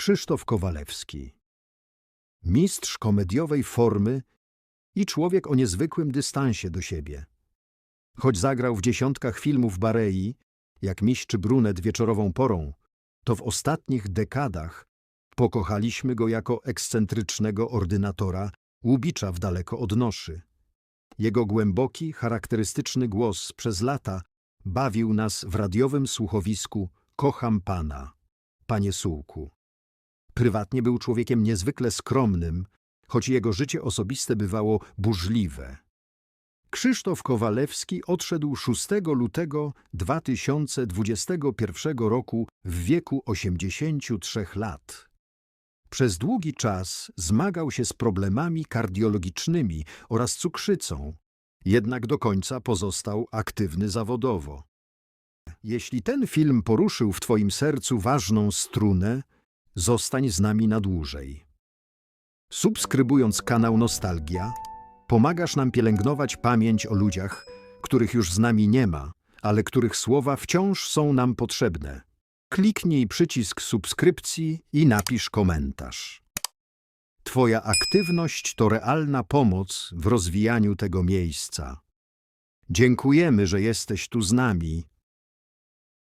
Krzysztof Kowalewski. Mistrz komediowej formy i człowiek o niezwykłym dystansie do siebie. Choć zagrał w dziesiątkach filmów Barei, jak Miś czy Brunet wieczorową porą, to w ostatnich dekadach pokochaliśmy go jako ekscentrycznego ordynatora Łubicza w daleko od noszy. Jego głęboki, charakterystyczny głos przez lata bawił nas w radiowym słuchowisku Kocham Pana, Panie Sułku. Prywatnie był człowiekiem niezwykle skromnym, choć jego życie osobiste bywało burzliwe. Krzysztof Kowalewski odszedł 6 lutego 2021 roku w wieku 83 lat. Przez długi czas zmagał się z problemami kardiologicznymi oraz cukrzycą, jednak do końca pozostał aktywny zawodowo. Jeśli ten film poruszył w Twoim sercu ważną strunę, zostań z nami na dłużej. Subskrybując kanał Nostalgia, pomagasz nam pielęgnować pamięć o ludziach, których już z nami nie ma, ale których słowa wciąż są nam potrzebne. Kliknij przycisk subskrypcji i napisz komentarz. Twoja aktywność to realna pomoc w rozwijaniu tego miejsca. Dziękujemy, że jesteś tu z nami